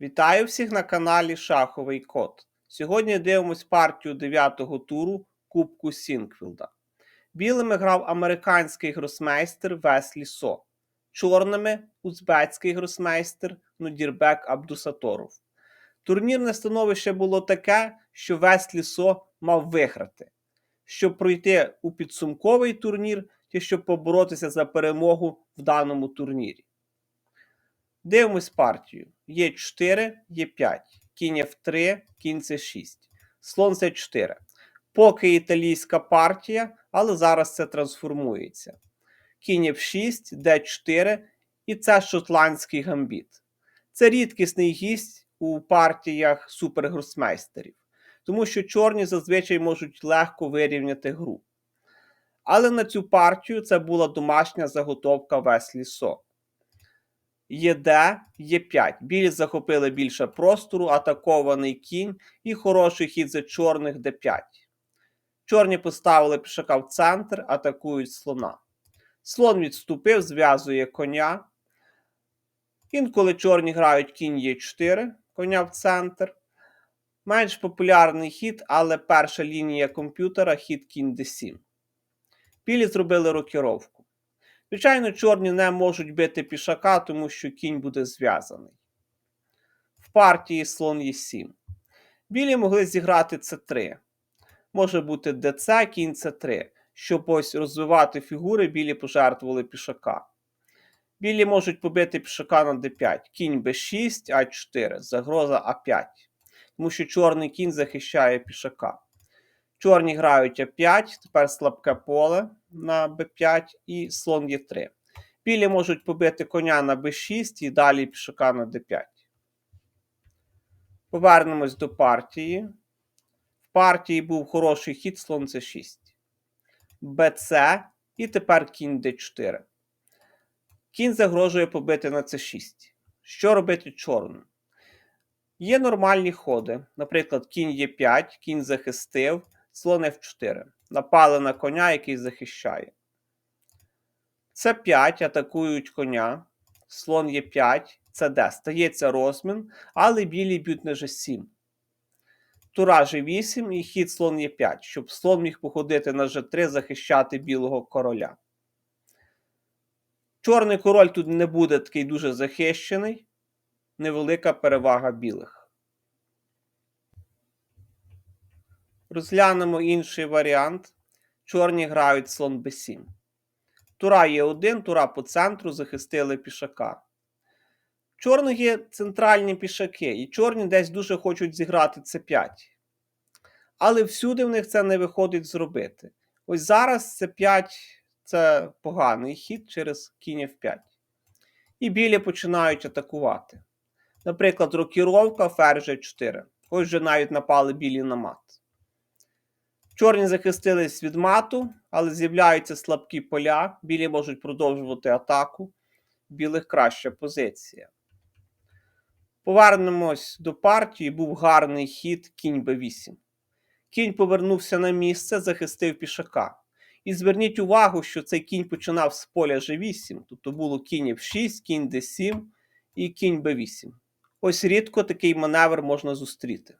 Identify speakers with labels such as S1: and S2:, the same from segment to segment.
S1: Вітаю всіх на каналі Шаховий Код. Сьогодні дивимось партію 9-го туру Кубку Сінквілда. Білими грав американський гросмейстер Веслі Со, чорними узбецький гросмейстер Нудірбек Абдусаторов. Турнірне становище було таке, що Веслі Со мав виграти, щоб пройти у підсумковий турнір чи щоб поборотися за перемогу в даному турнірі. Дивимось партію. Є 4, є 5. Кінь F3, кінь C6. Слон C4. Поки італійська партія, але зараз це трансформується. Кінь F6, D4 і це шотландський гамбіт. Це рідкісний гість у партіях супергросмейстерів, тому що чорні зазвичай можуть легко вирівняти гру. Але на цю партію це була домашня заготовка Веслі Со. ЄД, Є5. Білі захопили більше простору, атакований кінь і хороший хід за чорних Д5. Чорні поставили пішака в центр, атакують слона. Слон відступив, зв'язує коня. Інколи чорні грають кінь Е4, коня в центр. Менш популярний хід, але перша лінія комп'ютера хід кінь d7. Білі зробили рокіровку. Звичайно, чорні не можуть бити пішака, тому що кінь буде зв'язаний. В партії слон Е7. Білі могли зіграти С3. Може бути ДЦ, кінь С3. Щоб ось розвивати фігури, білі пожертвували пішака. Білі можуть побити пішака на d5. Кінь b6, а4, загроза А5. Тому що чорний кінь захищає пішака. Чорні грають А5, тепер слабке поле на Б5 і слон Е3. Білі можуть побити коня на Б6 і далі пішака на Д5. Повернемось до партії. В партії був хороший хід слон С6. БЦ і тепер кінь Д4. Кінь загрожує побити на С6. Що робити чорним? Є нормальні ходи. Наприклад, кінь Е5, кінь захистив слон F4. Напали на коня, який захищає. С5 атакують коня. Слон Е5, СД. Стається розмін, але білі б'ють на G7. Тура G8 і хід слон Е5, щоб слон міг походити на G3, захищати білого короля. Чорний король тут не буде такий дуже захищений. Невелика перевага білих. Розглянемо інший варіант. Чорні грають слон b7. Тура є один, тура по центру захистили пішака. Чорних є центральні пішаки, і чорні десь дуже хочуть зіграти c5. Але всюди в них це не виходить зробити. Ось зараз c5 це поганий хід через кінь f5. І білі починають атакувати. Наприклад, рокіровка ферзь g4. Ось вже навіть напали білі на мат. Чорні захистились від мату, але з'являються слабкі поля. Білі можуть продовжувати атаку. Білих краща позиція. Повернемось до партії. Був гарний хід кінь Б8. Кінь повернувся на місце, захистив пішака. І зверніть увагу, що цей кінь починав з поля G8, тобто було кінь F6, кінь D7 і кінь B8. Ось рідко такий маневр можна зустріти.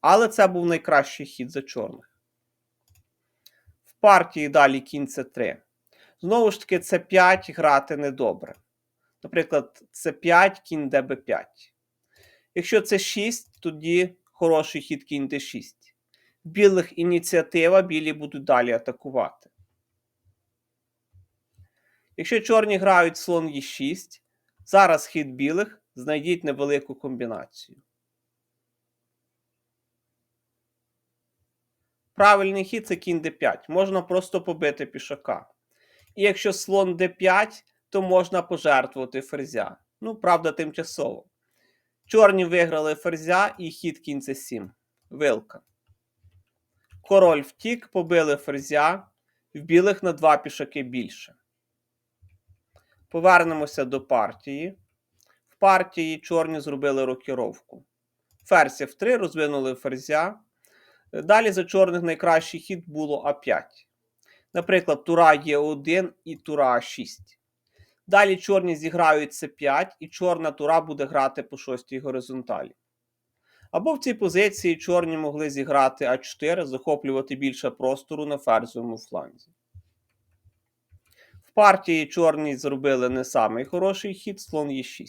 S1: Але це був найкращий хід за чорних партії далі кінь С3. Знову ж таки, С5 грати недобре. Наприклад, С5, кінь ДБ5. Якщо це 6, тоді хороший хід кінь Д6. Білих ініціатива, білі будуть далі атакувати. Якщо чорні грають слон Е6, зараз хід білих, знайдіть невелику комбінацію. Правильний хід це кінь d5. Можна просто побити пішака. І якщо слон d5, то можна пожертвувати ферзя. Ну, правда, тимчасово. Чорні виграли ферзя і хід кінь c 7. Вилка. Король втік, побили ферзя. В білих на два пішаки більше. Повернемося до партії. В партії чорні зробили рокіровку. Ферзь F3 розвинули ферзя. Далі за чорних найкращий хід було А5. Наприклад, тура Е1 і тура А6. Далі чорні зіграють С5, і чорна тура буде грати по шостій горизонталі. Або в цій позиції чорні могли зіграти А4, захоплювати більше простору на ферзовому фланзі. В партії чорні зробили не самий хороший хід, слон Е6.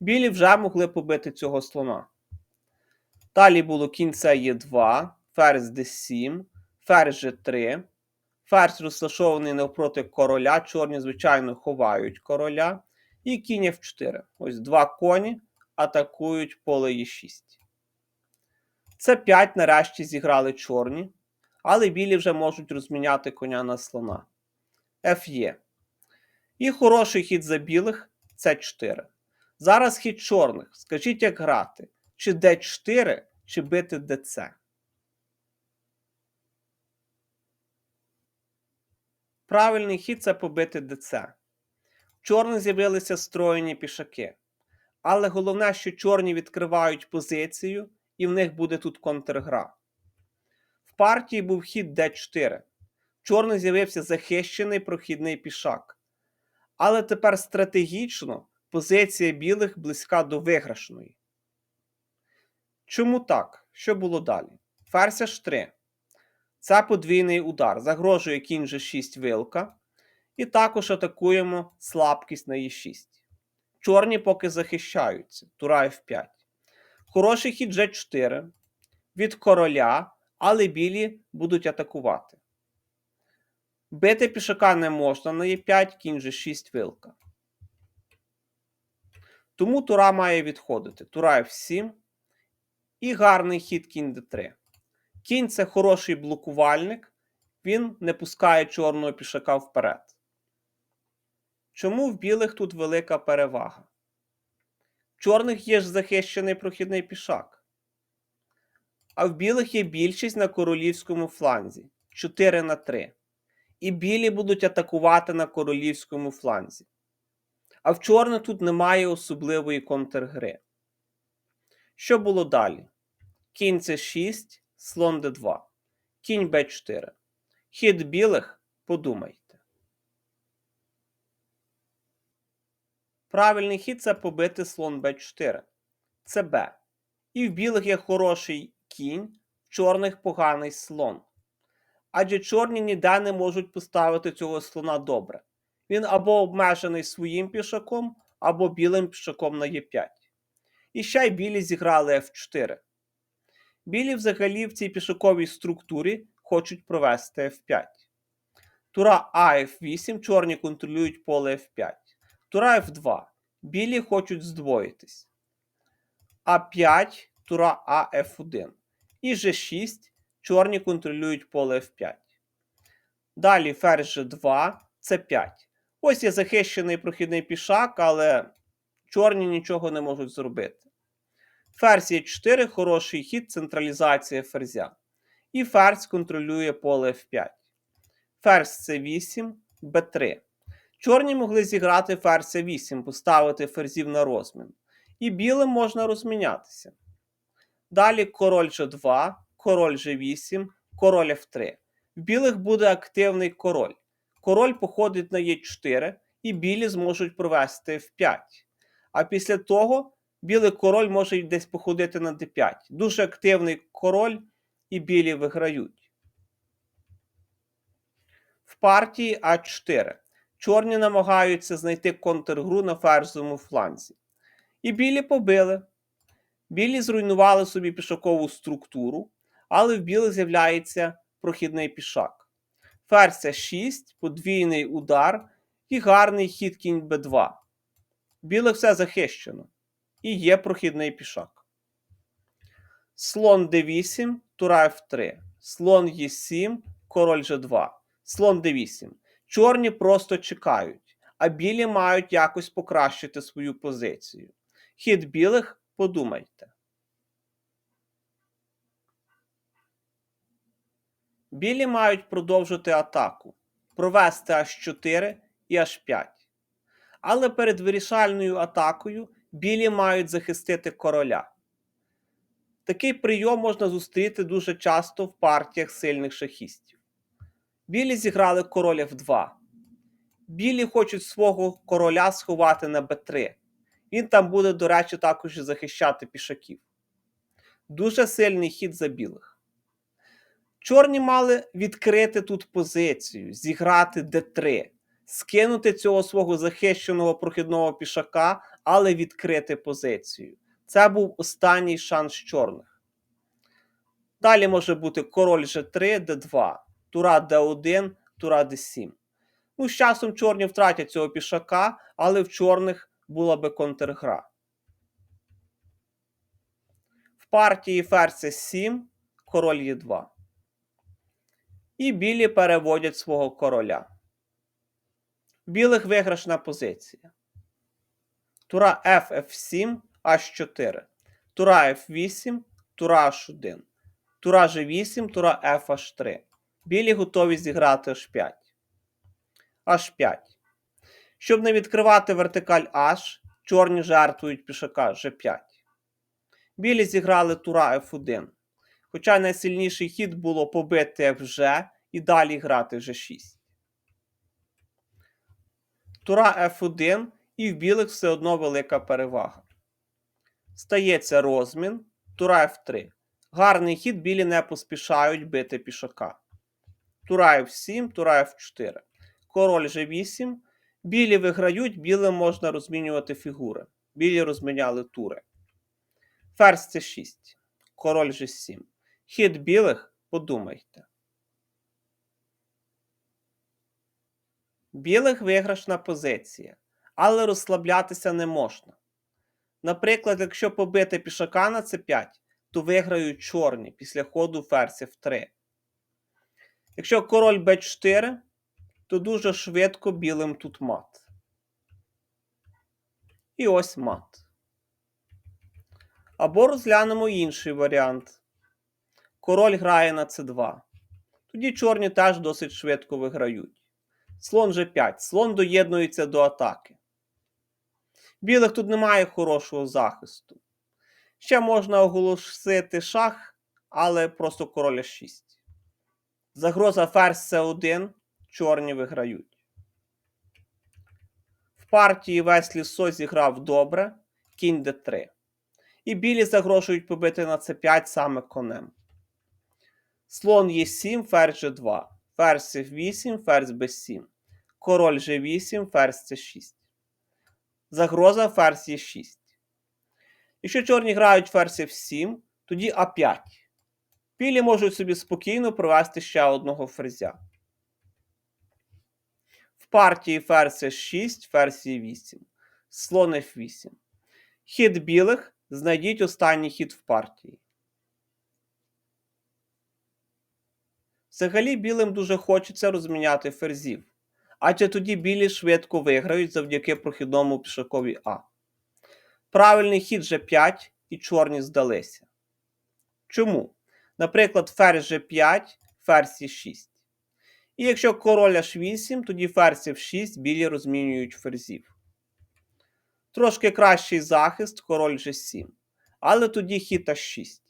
S1: Білі вже могли побити цього слона. Далі було кінце Е2, ферзь d7, ферзь G3. Ферзь розташований навпроти короля. Чорні, звичайно, ховають короля. І кінь F4. Ось два коні атакують поле Е6. Це 5 нарешті зіграли чорні, але білі вже можуть розміняти коня на слона. Ф'є. І хороший хід за білих це 4. Зараз хід чорних. Скажіть, як грати? Чи d4, чи бити ДЦ? Правильний хід це побити ДЦ. Чорних з'явилися строєні пішаки. Але головне, що чорні відкривають позицію, і в них буде тут контргра. В партії був хід d4. Чорний з'явився захищений прохідний пішак. Але тепер стратегічно позиція білих близька до виграшної. Чому так? Що було далі? Ферзь H3. Це подвійний удар. Загрожує кінь G6 вилка. І також атакуємо слабкість на Е6. Чорні поки захищаються. Тура F5. Хороший хід G4 від короля, але білі будуть атакувати. Бити пішака не можна на Е5, кінь G6 вилка. Тому тура має відходити. Тура F7. І гарний хід кінь d3. Кінь це хороший блокувальник, він не пускає чорного пішака вперед. Чому в білих тут велика перевага? В чорних є ж захищений прохідний пішак. А в білих є більшість на королівському фланзі 4 на 3. І білі будуть атакувати на королівському фланзі. А в чорних тут немає особливої контргри. Що було далі? Кінь c 6, слон d2, кінь b4. Хід білих подумайте. Правильний хід це побити слон b4. Це b. І в білих є хороший кінь, в чорних поганий слон. Адже чорні ніде не можуть поставити цього слона добре. Він або обмежений своїм пішаком, або білим пішаком на Е5. І ще й білі зіграли F4. Білі взагалі в цій пішаковій структурі хочуть провести F5. Тура А F8, чорні контролюють поле F5. Тура F2. Білі хочуть здвоїтись. А5, тура А F1. І G6, чорні контролюють поле F5. Далі ферзь G2, С5. Ось є захищений прохідний пішак, але чорні нічого не можуть зробити. Ферзь є 4 хороший хід, централізація ферзя. І ферзь контролює поле F5. Ферзь С8, Б3. Чорні могли зіграти ферзь С8, поставити ферзів на розмін. І білим можна розмінятися. Далі король G2, король G8, король F3. В білих буде активний король. Король походить на Е4, і білі зможуть провести F5. А після того білий король може десь походити на d5. Дуже активний король, і білі виграють. В партії А4. Чорні намагаються знайти контргру на ферзовому фланзі. І білі побили. Білі зруйнували собі пішакову структуру, але в білих з'являється прохідний пішак. Ферзь 6, подвійний удар і гарний хід кінь Б2. Білих все захищено і є прохідний пішак. Слон d8, тура f3, слон e7, король g2, слон d8. Чорні просто чекають, а білі мають якось покращити свою позицію. Хід білих подумайте. Білі мають продовжити атаку, провести H4 і H5. Але перед вирішальною атакою білі мають захистити короля. Такий прийом можна зустріти дуже часто в партіях сильних шахістів. Білі зіграли король F2. Білі хочуть свого короля сховати на Б3. Він там буде, до речі, також захищати пішаків. Дуже сильний хід за білих. Чорні мали відкрити тут позицію, зіграти Д3, скинути цього свого захищеного прохідного пішака, але відкрити позицію. Це був останній шанс чорних. Далі може бути король G3, Д2, тура Д1, тура Д7. Ну, з часом чорні втратять цього пішака, але в чорних була би контргра. В партії ферзь 7, король Е2. І білі переводять свого короля. Білих виграшна позиція. Тура F, F7, H4. Тура F8, тура H1. Тура G8, тура F, H3. Білі готові зіграти H5. H5. Щоб не відкривати вертикаль H, чорні жертвують пішака G5. Білі зіграли тура F1. Хоча найсильніший хід було побити FG і далі грати G6. Тура F1 і в білих все одно велика перевага. Стається розмін. Тура F3. Гарний хід білі не поспішають бити пішака. Тура F7, тура F4. Король G8. Білі виграють, білим можна розмінювати фігури. Білі розміняли тури. Ферзь C6. Король G7. Хід білих подумайте. Білих виграшна позиція, але розслаблятися не можна. Наприклад, якщо побити пішака на c5, то виграють чорні після ходу ферзь f3. Якщо король b4, то дуже швидко білим тут мат. І ось мат. Або розглянемо інший варіант. Король грає на c2. Тоді чорні теж досить швидко виграють. Слон G5. Слон доєднується до атаки. Білих тут немає хорошого захисту. Ще можна оголосити шах, але просто король 6. Загроза ферзь С1. Чорні виграють. В партії весь лісо зіграв добре. Кінь d3. І білі загрожують побити на c5 саме конем. Слон Е7, ферзь G2. Ферзь F8, ферзь B7. Король G8, ферзь C6. Загроза ферзь Е6. Якщо чорні грають ферзь F7, тоді А5. Білі можуть собі спокійно провести ще одного ферзя. В партії ферзь С6, ферзь Е8. Слон F8. Хід білих. Знайдіть останній хід в партії. Взагалі білим дуже хочеться розміняти ферзів, адже тоді білі швидко виграють завдяки прохідному пішакові А. Правильний хід G5 і чорні здалися. Чому? Наприклад, ферзь G5, ферзь Е6. І якщо король H8, тоді ферзь F6 білі розмінюють ферзів. Трошки кращий захист король G7. Але тоді хід H6.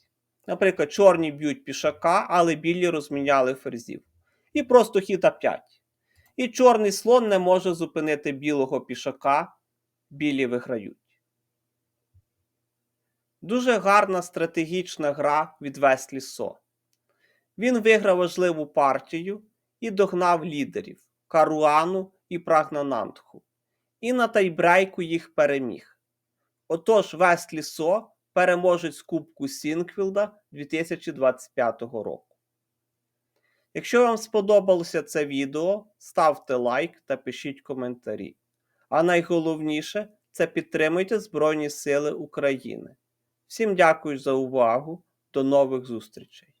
S1: Наприклад, чорні б'ють пішака, але білі розміняли ферзів. І просто хід А5. І чорний слон не може зупинити білого пішака, білі виграють. Дуже гарна стратегічна гра від Веслі Со. Він виграв важливу партію і догнав лідерів Каруану і Прагнанандху. І на тайбрейку їх переміг. Отож, Веслі Со переможець Кубку Сінквілда 2025 року. Якщо вам сподобалося це відео, ставте лайк та пишіть коментарі. А найголовніше це підтримуйте Збройні Сили України. Всім дякую за увагу. До нових зустрічей!